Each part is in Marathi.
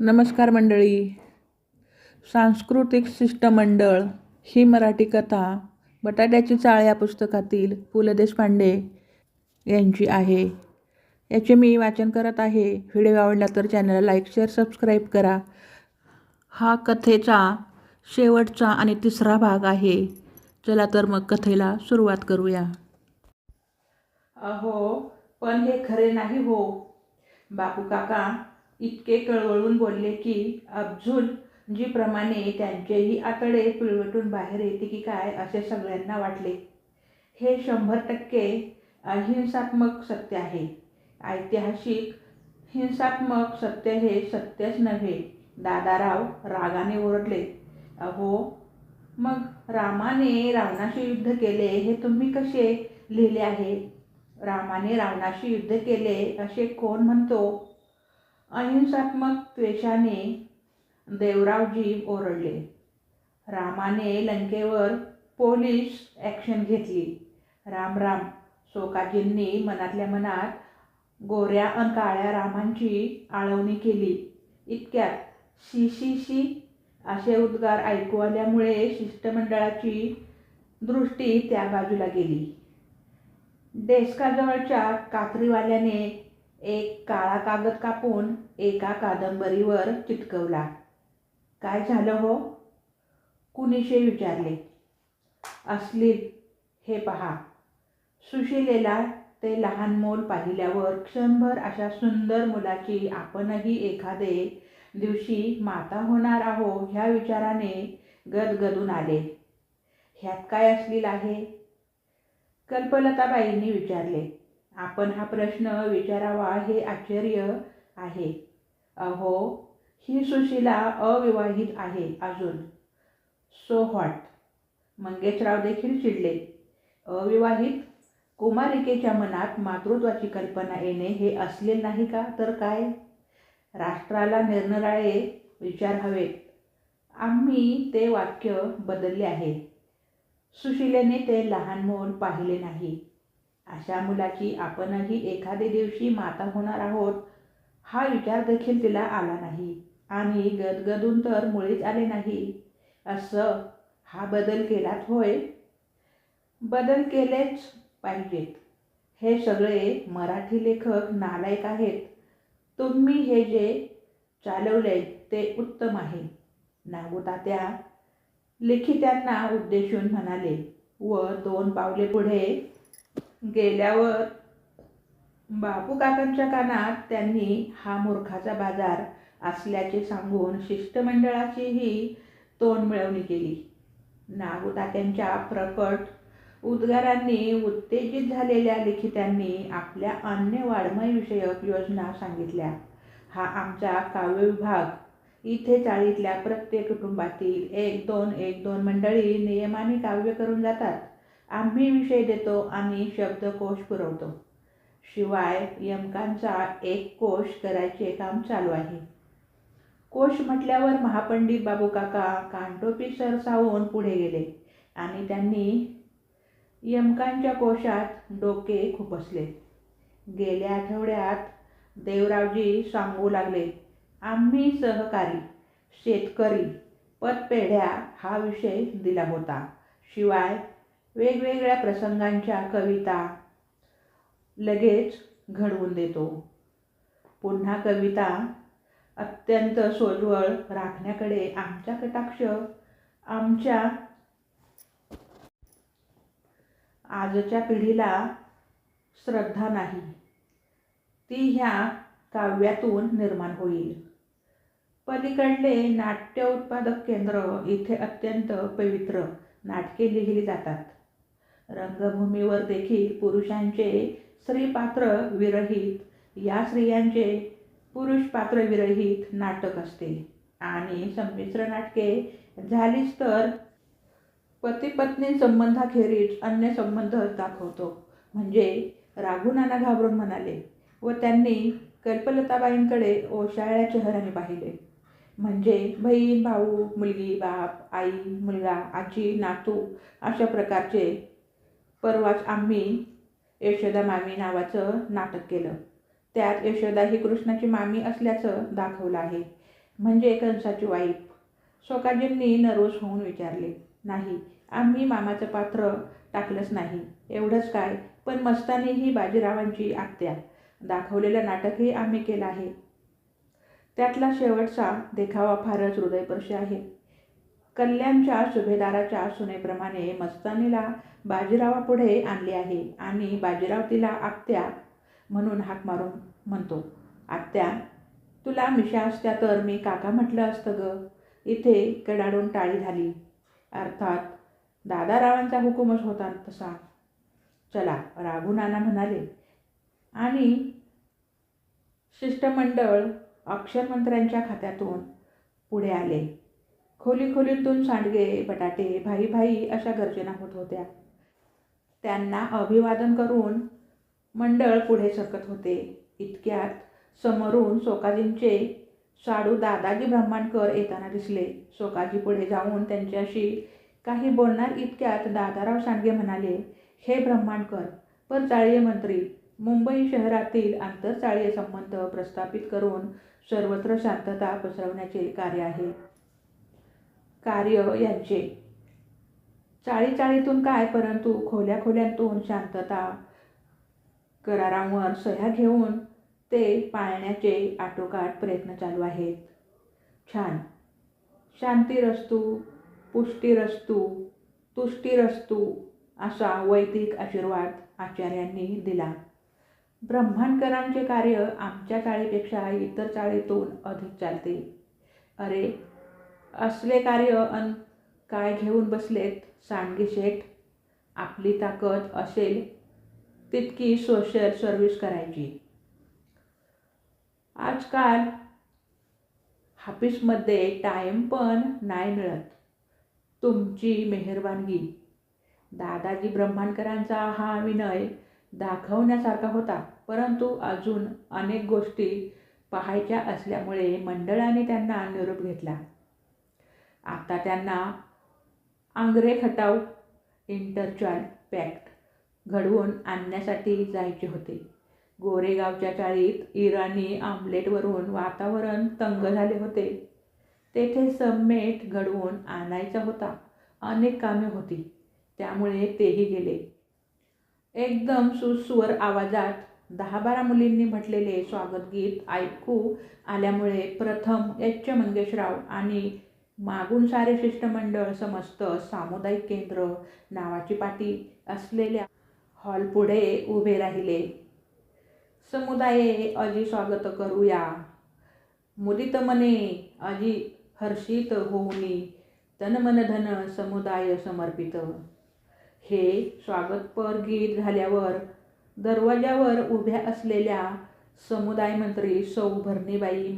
नमस्कार मंडळी. सांस्कृतिक शिष्टमंडळ ही मराठी कथा बटाट्याची चाळ या पुस्तकातील पु ल देशपांडे यांची आहे. याचे मी वाचन करत आहे. व्हिडिओ आवडला तर चॅनलला लाईक शेअर सबस्क्राईब करा. हा कथेचा शेवटचा आणि तिसरा भाग आहे. चला तर मग कथेला सुरुवात करूया. अहो पण हे खरे नाही हो. बापू काका इतके कळवळून बोलले की अब्झुल जीप्रमाणे त्यांचेही आतडे पिळवटून बाहेर येते की काय असे सगळ्यांना वाटले. हे शंभर टक्के अहिंसात्मक सत्य आहे. ऐतिहासिक हिंसात्मक सत्य हे सत्यच नव्हे. दादाराव रागाने ओरडले. अहो मग रामाने रावणाशी युद्ध केले हे तुम्ही कसे लिहिले आहे? रामाने रावणाशी युद्ध केले असे कोण म्हणतो? अहिंसात्मक द्वेषाने देवरावजी ओरडले. रामाने लंकेवर पोलीस ॲक्शन घेतली. राम राम शोकाजींनी मनातल्या मनात गोऱ्या अन काळ्या रामांची आळवणी केली. इतक्यात शी शी शी असे उद्गार ऐकू आल्यामुळे शिष्टमंडळाची दृष्टी त्या बाजूला गेली. डेस्काजवळच्या कात्रीवाल्याने एक काळा कागद कापून एका कादंबरीवर चिटकवला. काय झालं हो? कुणीशे विचारले? असलील हे पहा. सुशिलेला ते लहान मोल पाहिल्यावर क्षणभर अशा सुंदर मुलाची आपणही एखादे दिवशी माता होणार आहो ह्या विचाराने गदगदून आले. ह्यात काय असलील आहे? कल्पलताबाईंनी विचारले. आपण हा प्रश्न विचारावा हे आश्चर्य आहे. अहो ही सुशीला अविवाहित आहे अजून. सो हॉट मंगेशराव देखील चिडले. अविवाहित? कुमारिकेच्या मनात मातृत्वाची कल्पना येणे हे असले नाही का? तर काय? राष्ट्राला निरनिराळे विचार हवेत. आम्ही ते वाक्य बदलले आहे. सुशिलेने ते लहान मूल पाहिले नाही. अशा मुलाची आपणही एखादे दिवशी माता होणार आहोत हा विचार देखील तिला आला नाही. आणि गदगदून तर मुळीच आले नाही. असं हा बदल केलात होय? बदल केलेच पाहिजेत. हे सगळे मराठी लेखक नालायक आहेत. तुम्ही हे जे चालवले ते उत्तम आहे. नागोतात्या लिखित्यांना उद्देशून म्हणाले व दोन पावले पुढे गेल्यावर बापू काकांच्या कानात त्यांनी हा मूर्खाचा बाजार असल्याचे सांगून शिष्टमंडळाचीही तोंड मिळवणी केली. नागोतात्यांच्या प्रकट उद्गारांनी उत्तेजित झालेल्या लिखित्यांनी आपल्या अन्य वाड्मयविषयक योजना सांगितल्या. हा आमचा काव्यविभाग इथे चाळीतल्या प्रत्येक कुटुंबातील एक दोन एक दोन मंडळी नियमाने काव्य करून जातात. आम्ही विषय देतो आणि शब्दकोश पुरवतो. शिवाय यमकांचा एक कोश करायचे काम चालू आहे. कोश म्हटल्यावर महापंडित बाबू काका कानटोपी सरसावून पुढे गेले आणि त्यांनी यमकांच्या कोशात डोके खुपसले. गेल्या आठवड्यात देवरावजी सांगू लागले आम्ही सहकारी शेतकरी पतपेढ्या हा विषय दिला होता. शिवाय वेगवेगळ्या प्रसंगांच्या कविता लगेच घडवून देतो. पुन्हा कविता अत्यंत सोज्वळ राखण्याकडे आमचा कटाक्ष आमच्या आजच्या पिढीला श्रद्धा नाही. ती ह्या काव्यातून निर्माण होईल. पलीकडले नाट्य उत्पादक केंद्र इथे अत्यंत पवित्र नाटके लिहिली जातात. रंगभूमीवर देखील पुरुषांचे स्त्रीपात्र विरहित या स्त्रियांचे पुरुष पात्र विरहित नाटक असते. आणि संमिश्र नाटके झालीच तर पतीपत्नी संबंधाखेरीज अन्य संबंध दाखवतो. म्हणजे राघुनाना घाबरून म्हणाले व त्यांनी कल्पलताबाईंकडे ओशाळ्या चेहऱ्याने पाहिले. म्हणजे बहीण भाऊ मुलगी बाप आई मुलगा आजी नातू अशा प्रकारचे परवाच आम्ही यशोदा मामी नावाचं नाटक केलं. त्यात यशोदा ही कृष्णाची मामी असल्याचं दाखवलं आहे. म्हणजे कंसाची वाईफ. स्वकाजींनी नर्वस होऊन विचारले नाही आम्ही मामाचं पात्र टाकलंच नाही. एवढंच काय? पण मस्तानी ही बाजीरावांची आत्या. दाखवलेलं नाटकही आम्ही केलं आहे. त्यातला शेवटचा देखावा फारच हृदयपर्शी आहे. कल्याणच्या सुभेदाराच्या सुनेप्रमाणे मस्तानीला बाजीरावापुढे आणले आहे आणि बाजीराव तिला आत्या म्हणून हाक मारून म्हणतो आत्या तुला मिशा असत्या तर मी काका म्हटलं असतं ग. इथे कडाडून टाळी झाली. अर्थात दादारावांचा हुकूमच होता तसा. चला राघुनाना म्हणाले. आणि शिष्टमंडळ अक्षरमंत्र्यांच्या खात्यातून पुढे आले. खोली खोलीतून सांडगे बटाटे भाई भाई अशा गर्जना होत होत्या. त्यांना अभिवादन करून मंडळ पुढे सरकत होते. इतक्यात समोरून सोकाजींचे साडू दादाजी ब्रह्मांडकर येताना दिसले. सोकाजी पुढे जाऊन त्यांच्याशी काही बोलणार इतक्यात दादाराव सांडगे म्हणाले हे ब्रह्मांडकर परचाळीय मंत्री मुंबई शहरातील आंतरचाळीय संबंध प्रस्थापित करून सर्वत्र शांतता पसरवण्याचे कार्य आहे. कार्य यांचे. चाळी चाळीतून काय परंतु खोल्या खोल्यांतून शांतता करारांवर सह्या घेऊन ते पाळण्याचे आटोकाट प्रयत्न चालू आहेत. छान. शांतीरस्तू पुष्टीरस्तू तुष्टीरस्तू असा वैदिक आशीर्वाद आचार्यांनी दिला. ब्रह्मांडकरांचे कार्य आमच्या चाळीपेक्षा इतर चाळीतून अधिक चालते. अरे असले कार्य अन काय घेऊन बसलेत सांडगे शेठ? आपली ताकद असेल तितकी सोशल सर्व्हिस करायची. आजकाल हाफिसमध्ये टाईम पण नाही मिळत. तुमची मेहरबानगी. दादाजी ब्रह्मांडकरांचा हा विनय दाखवण्यासारखा होता परंतु अजून अनेक गोष्टी पाहायच्या असल्यामुळे मंडळाने त्यांना निरोप घेतला. आता त्यांना आंग्रे खटाव इंटरचॉल पॅक्ट घडवून आणण्यासाठी जायचे होते. गोरेगावच्या चाळीत इराणी आमलेटवरून वातावरण तंग झाले होते. तेथे समेट घडवून आणायचा होता. अनेक कामे होती. त्यामुळे तेही गेले. एकदम सुस्वर आवाजात दहा बारा मुलींनी म्हटलेले स्वागतगीत ऐकू आल्यामुळे प्रथम एच. मंगेशराव आणि मागून सारे शिष्टमंडळ समस्त सामुदायिक केंद्र नावाची पाटी असलेल्या हॉलपुढे उभे राहिले. समुदाये अजी स्वागत करूया. मुदित मने अजी हर्षित होऊनी. तन मन धन समुदाय समर्पित. हे स्वागतपर गीत झाल्यावर दरवाजावर उभ्या असलेल्या समुदाय मंत्री सौ भरणीबाई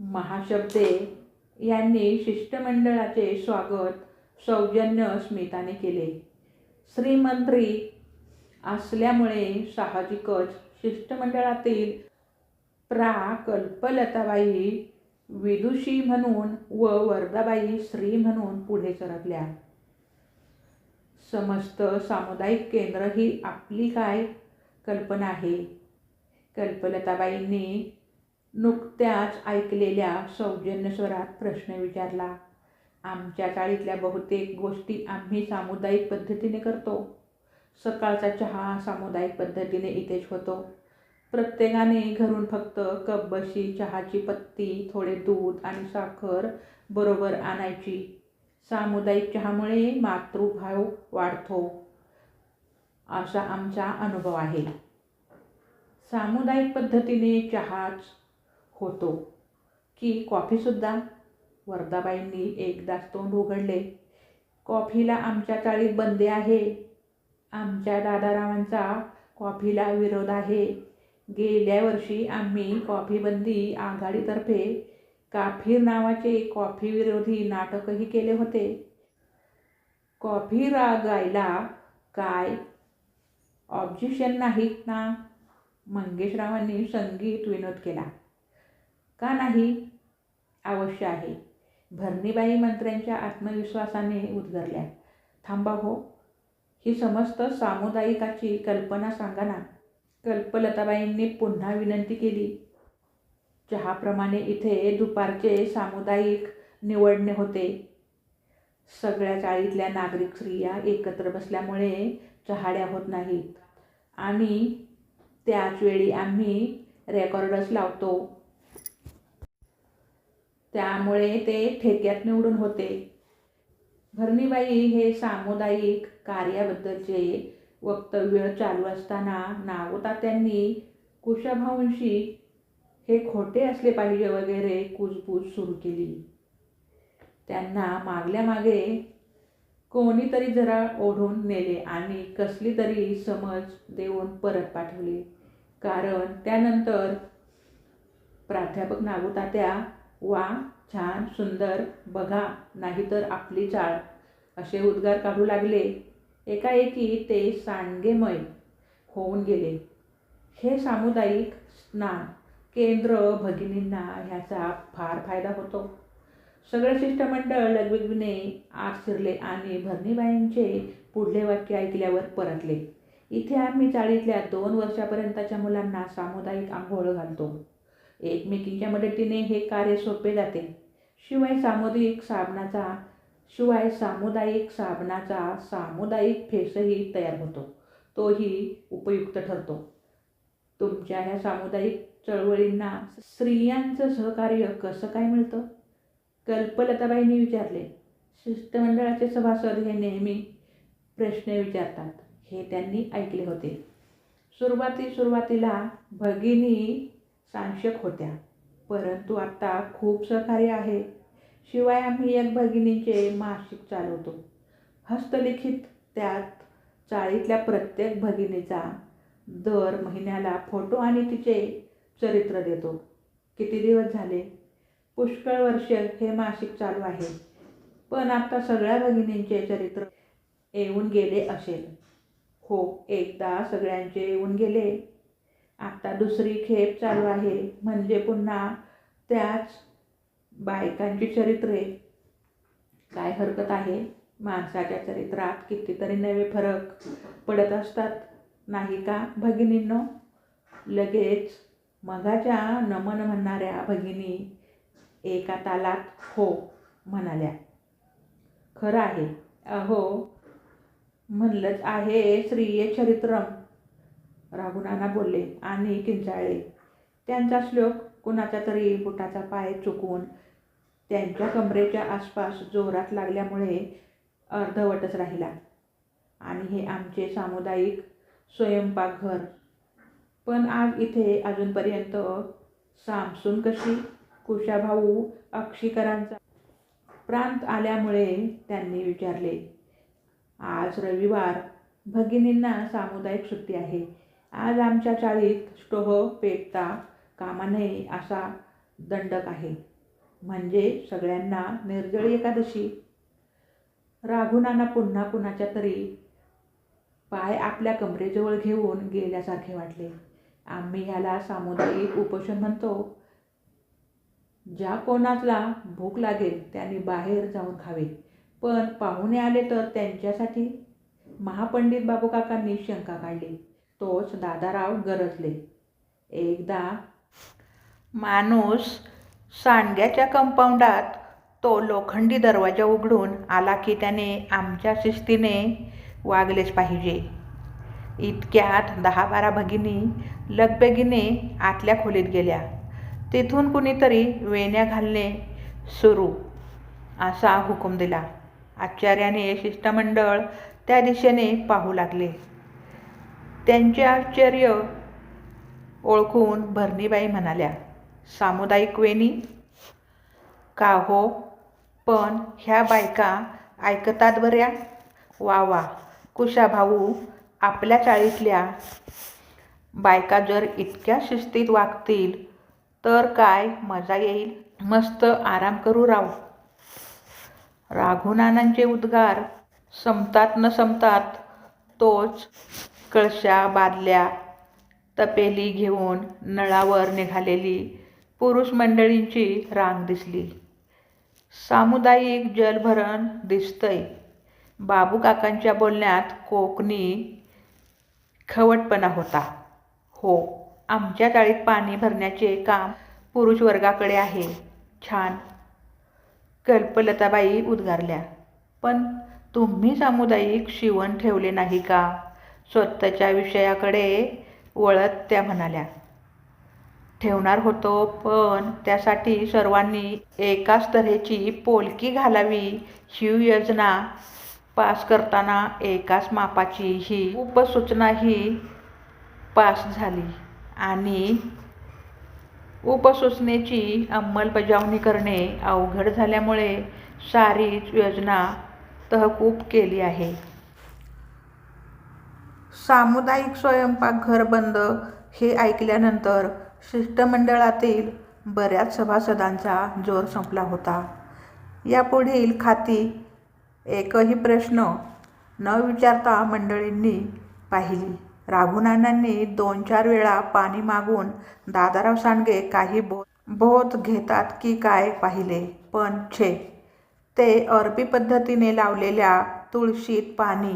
महाशब्दे यांनी शिष्टमंडळाचे स्वागत सौजन्य स्मिताने केले. श्रीमंत्री असल्यामुळे साहजिकच शिष्टमंडळातील प्रा कल्पलताबाई विदुषी म्हणून व वरदाबाई श्री म्हणून पुढे सरकल्या. समस्त सामुदायिक केंद्र ही आपली काय कल्पना आहे? कल्पलताबाईंनी नुकत्याच ऐकलेल्या सौजन्य स्वरात प्रश्न विचारला आमच्या चाळीतल्या बहुतेक गोष्टी आम्ही सामुदायिक पद्धतीने करतो. सकाळचा चहा सामुदायिक पद्धतीने इथेच होतो. प्रत्येकाने घरून फक्त कपबशी चहाची पत्ती थोडे दूध आणि साखर बरोबर आणायची. सामुदायिक चहामुळे मातृभाव वाढतो. असा आमचा अनुभव आहे. सामुदायिक पद्धतीने चहाच होतो. की कॉफीसुद्धा वरदाबाईंनी एकदाच तोंड उघडले. कॉफीला आमच्या चाळीत बंदी आहे. आमच्या दादारावांचा कॉफीला विरोध आहे. गेल्या वर्षी आम्ही कॉफीबंदी आघाडीतर्फे काफीर नावाचे कॉफी विरोधी नाटकही केले होते. कॉफी रागायला काय? ऑब्जेक्शन नाहीत ना? मंगेशरावांनी संगीत विनोद केला. का नाही? अवश्य आहे. भरणीबाई मंत्र्यांच्या आत्मविश्वासाने उद्गरल्या. थांबा हो. ही समस्त सामुदायिकाची कल्पना सांगा ना. कल्पलताबाईंनी पुन्हा विनंती केली. चहाप्रमाणे इथे दुपारचे सामुदायिक निवडणे होते. सगळ्या चाळीतल्या नागरिक स्त्रिया एकत्र बसल्यामुळे चहाड्या होत नाहीत. आणि त्याच वेळी आम्ही रेकॉर्डच लावतो. त्यामुळे ते ठेक्यात निवडून होते. भरणीबाई हे सामुदायिक कार्याबद्दलचे वक्तव्य चालू असताना नागोता त्यांनी कुशाभाऊंशी हे खोटे असले पाहिजे वगैरे कुजबूज सुरू केली. त्यांना मागल्या मागे कोणीतरी जरा ओढून नेले आणि कसली तरी समज देऊन परत पाठवले. कारण त्यानंतर प्राध्यापक नागोतात्या वा छान सुंदर बघा नाहीतर आपली चाळ. असे उद्गार काढू लागले. एकाएकी ते सांडगेमय होऊन गेले. हे सामुदायिक स्नान केंद्र भगिनींना ह्याचा फार फायदा होतो. सगळे शिष्टमंडळ लगबगीने आत शिरले आणि भरणीबाईंचे पुढले वाक्य ऐकल्यावर परतले. इथे आम्ही चाळीतल्या दोन वर्षापर्यंतच्या मुलांना सामुदायिक आंघोळ घालतो. एकमेकींच्या मदतीने हे कार्य सोपे जाते. शिवाय सामुदायिक साबणाचा शिवाय सामुदायिक साबणाचा सामुदायिक फेसही तयार होतो. तोही उपयुक्त ठरतो. तुमच्या ह्या सामुदायिक चळवळींना स्त्रियांचं सहकार्य कसं काय मिळतं? कल्पलताबाईंनी विचारले. शिष्टमंडळाचे सभासद हे नेहमी प्रश्न विचारतात. हे त्यांनी ऐकले होते. सुरुवाती सुरुवातीला भगिनी सांशक होत्या. परंतु आत्ता खूप सहकार्य आहे. शिवाय आम्ही एक भगिनींचे मासिक चालवतो. हस्तलिखित त्यात चाळीतल्या प्रत्येक भगिनीचा दर महिन्याला फोटो आणि तिचे चरित्र देतो. किती दिवस झाले? पुष्कळ वर्ष हे मासिक चालू आहे. पण आता सगळ्या भगिनींचे चरित्र येऊन गेले असेल. हो एकदा सगळ्यांचे येऊन गेले. आता दुसरी खेप चालू आहे. म्हणजे पुन्हा त्याच बायकांची चरित्रे. काय हरकत आहे? माणसाच्या चरित्रात कितीतरी नवे फरक पडत असतात. नाही का भगिनींनो? लगेच मगाच्या नमन म्हणणाऱ्या भगिनी एका तालात हो म्हणाल्या. खरं आहे. अहो म्हणलंच आहे श्रीय चरित्रम. राघुनाना बोलले आणि किंचाळले त्यांचा श्लोक कुणाचा तरी बुटाचा पाय चुकवून त्यांच्या कमरेच्या आसपास जोरात लागल्यामुळे अर्धवटच राहिला. आणि हे आमचे सामुदायिक स्वयंपाकघर. पण आज इथे अजूनपर्यंत सामसून कशी कुशाभाऊ अक्षीकरांचा प्रांत आल्यामुळे त्यांनी विचारले आज रविवार. भगिनींना सामुदायिक सुट्टी आहे. आज आमच्या चाळीत स्टोह पेटता कामा नये असा दंडक आहे. म्हणजे सगळ्यांना निर्जळी एकादशी. राघुनाना पुन्हा कुणाच्या तरी पाय आपल्या कमरेजवळ घेऊन गेल्यासारखे वाटले. आम्ही ह्याला सामुदायिक उपोषण म्हणतो. ज्या कोणाला भूक लागेल त्यांनी बाहेर जाऊन खावे. पण पाहुणे आले तर त्यांच्यासाठी महापंडित बाबूकाकांनी शंका काढली. तोच दादाराव गरजले. एकदा माणूस सांडग्याच्या कंपाऊंडात तो लोखंडी दरवाजा उघडून आला की त्याने आमच्या शिस्तीने वागलेच पाहिजे. इतक्यात दहा बारा भगिनी लगबेगीने आतल्या खोलीत गेल्या. तिथून कुणीतरी वेण्या घालणे सुरू असा हुकूम दिला. आचार्याने शिष्टमंडळ त्या दिशेने पाहू लागले. त्यांचे आश्चर्य ओळखून भरणीबाई म्हणाल्या सामुदायिक वेणी का हो? पण ह्या बायका ऐकतात बऱ्या. वा वा कुशाभाऊ आपल्या चाळीतल्या बायका जर इतक्या शिस्तीत वागतील तर काय मजा येईल? मस्त आराम करू राव. राघुनानांचे उद्गार संपतात न संपतात तोच कळशा बादल्या तपेली घेऊन नळावर निघालेली पुरुष मंडळींची रांग दिसली. सामुदायिक जलभरण दिसतंय. बाबू काकांच्या बोलण्यात कोकणी खवटपणा होता. हो आमच्या चाळीत पाणी भरण्याचे काम पुरुष वर्गाकडे आहे. छान. कल्पलताबाई उद्गारल्या. पण तुम्ही सामुदायिक शिवण ठेवले नाही का? स्वतःच्या विषयाकडे वळत त्या म्हणाल्या. ठेवणार होतो पण त्यासाठी सर्वांनी एकाच तऱ्हेची पोलकी घालावी. ही योजना पास करताना एकाच मापाची ही उपसूचनाही पास झाली आणि उपसूचनेची अंमलबजावणी करणे अवघड झाल्यामुळे सारीच योजना तहकूब केली आहे. सामुदायिक स्वयंपाकघर बंद हे ऐकल्यानंतर शिष्टमंडळातील बऱ्याच सभासदांचा जोर संपला होता. यापुढील खाती एकही प्रश्न न विचारता मंडळींनी पाहिली. राघुनानांनी दोन चार वेळा पाणी मागून दादाराव सांडगे काही बो बोध घेतात की काय पाहिले. पण छे ते अरबी पद्धतीने लावलेल्या तुळशीत पाणी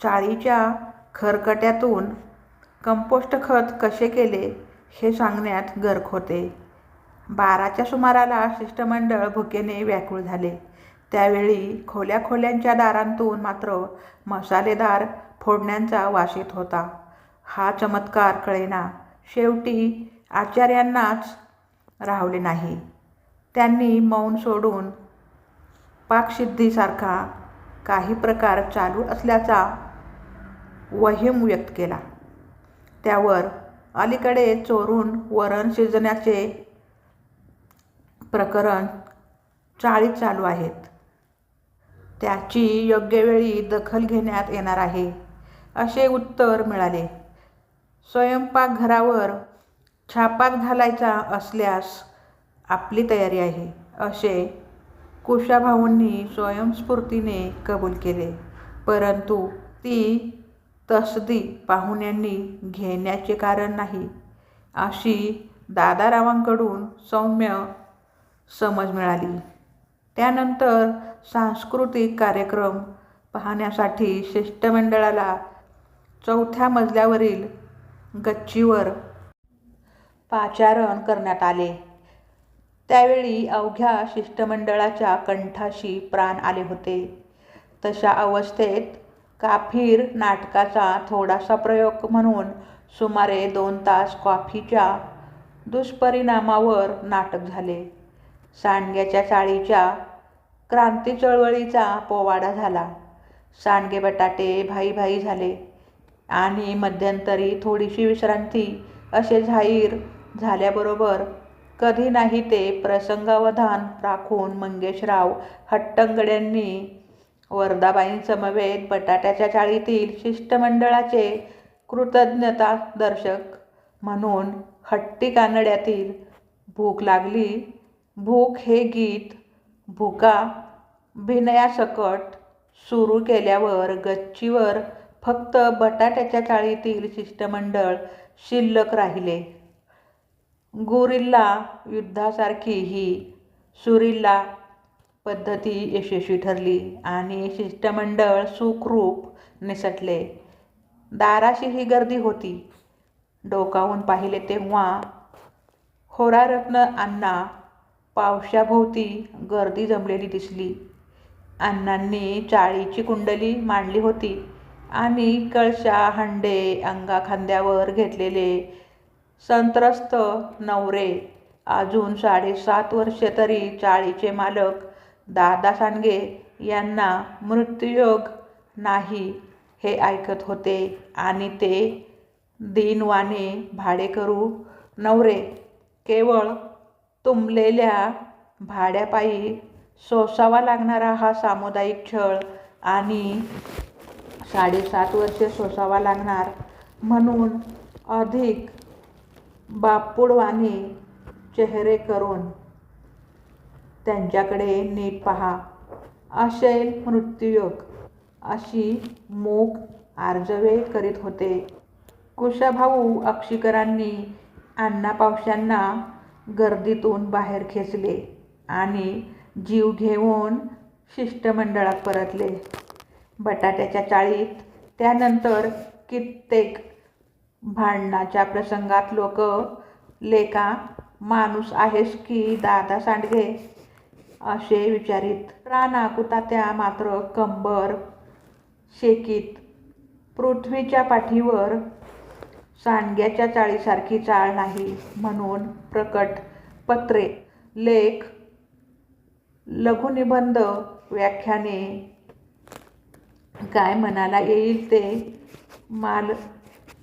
चाळीच्या खरकट्यातून कंपोस्ट खत कसे केले हे सांगण्यात गर्क होते. बाराच्या सुमाराला शिष्टमंडळ भुकेने व्याकुळ झाले. त्यावेळी खोल्या खोल्यांच्या दारांतून मात्र मसालेदार फोडण्यांचा वास येत होता. हा चमत्कार कळेना. शेवटी आचार्यांनाच राहवले नाही. त्यांनी मौन सोडून पाकसिद्धीसारखा काही प्रकार चालू असल्याचा वहीम व्यक्त केला. त्यावर अलीकडे चोरून वरण शिजण्याचे प्रकरण चाळीत चालू आहेत. त्याची योग्य वेळी दखल घेण्यात येणार आहे असे उत्तर मिळाले. स्वयंपाकघरावर छापात घालायचा असल्यास आपली तयारी आहे असे कुशाभाऊंनी स्वयंस्फूर्तीने कबूल केले. परंतु ती तसदी पाहुण्यांनी घेण्याचे कारण नाही. अशी दादारावांकडून सौम्य समज मिळाली. त्यानंतर सांस्कृतिक कार्यक्रम पाहण्यासाठी शिष्टमंडळाला चौथ्या मजल्यावरील गच्चीवर पाचारण करण्यात आले. त्यावेळी अवघ्या शिष्टमंडळाच्या कंठाशी प्राण आले होते. तशा अवस्थेत काफीर नाटकाचा थोडासा प्रयोग म्हणून सुमारे दोन तास कॉफीच्या दुष्परिणामावर नाटक झाले. सांडग्याच्या चाळीच्या क्रांती चळवळीचा पोवाडा झाला. सांडगे बटाटे भाई भाई झाले आणि मध्यंतरी थोडीशी विश्रांती असे जाहीर झाल्याबरोबर कधी नाही ते प्रसंगावधान राखून मंगेशराव हट्टंगड्यांनी वरदाबाईंसमवेत बटाट्याच्या चाळीतील शिष्टमंडळाचे कृतज्ञता दर्शक म्हणून हट्टी कानड्यातील भूक लागली. भूक हे गीत भूका भिनयासकट सुरू केल्यावर गच्चीवर फक्त बटाट्याच्या चाळीतील शिष्टमंडळ शिल्लक राहिले. गुरिल्ला युद्धासारखी ही सुरिल्ला पद्धती यशस्वी ठरली आणि शिष्टमंडळ सुखरूप निसटले. दाराशी ही गर्दी होती. डोकावून पाहिले तेव्हा होरारत्न अण्णा पावशाभोवती गर्दी जमलेली दिसली. अण्णांनी चाळीची कुंडली मांडली होती. आणि कळशा हंडे अंगाखांद्यावर घेतलेले संत्रस्त नवरे अजून साडेसात वर्षे तरी चाळीचे मालक दादा सांडगे यांना मृत्यूयोग नाही हे ऐकत होते आणि ते दिनवाने भाडेकरू नवरे केवळ तुंबलेल्या भाड्यापायी सोसावा लागणारा हा सामुदायिक छळ आणि साडेसात वर्षे सोसावा लागणार म्हणून अधिक बापुडवाने चेहरे करून त्यांच्याकडे नीट पहा. असेल मृत्यूयोग. अशी मूक आर्जवे करीत होते. कुशाभाऊ अक्षीकरांनी अण्णा पावशांना गर्दीतून बाहेर खेचले आणि जीव घेऊन शिष्टमंडळात परतले. बटाट्याच्या चाळीत त्यानंतर कित्येक भांडणाच्या प्रसंगात लोक लेका माणूस आहेस की दादा सांडगे? असे विचारित. कुतात्या मात्र कंबर शेकीत. पृथ्वीच्या पाठीवर सांडग्याच्या चाळीसारखी चाळ नाही म्हणून प्रकट पत्रे लेख लघुनिबंध व्याख्याने काय मनाला येईल ते माल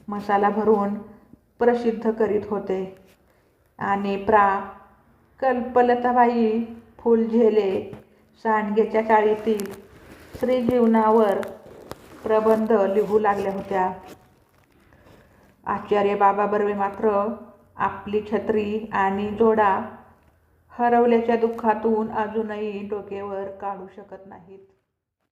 मसाला भरून प्रसिद्ध करीत होते. आणि प्रा कल्पलताबाई फुलझेले सांडगेच्या चाळीतील स्त्रीजीवनावर प्रबंध लिहू लागल्या होत्या. आचार्य बाबा बर्वे मात्र आपली छत्री आणि जोडा हरवल्याच्या दुःखातून अजूनही डोकेवर काढू शकत नाहीत.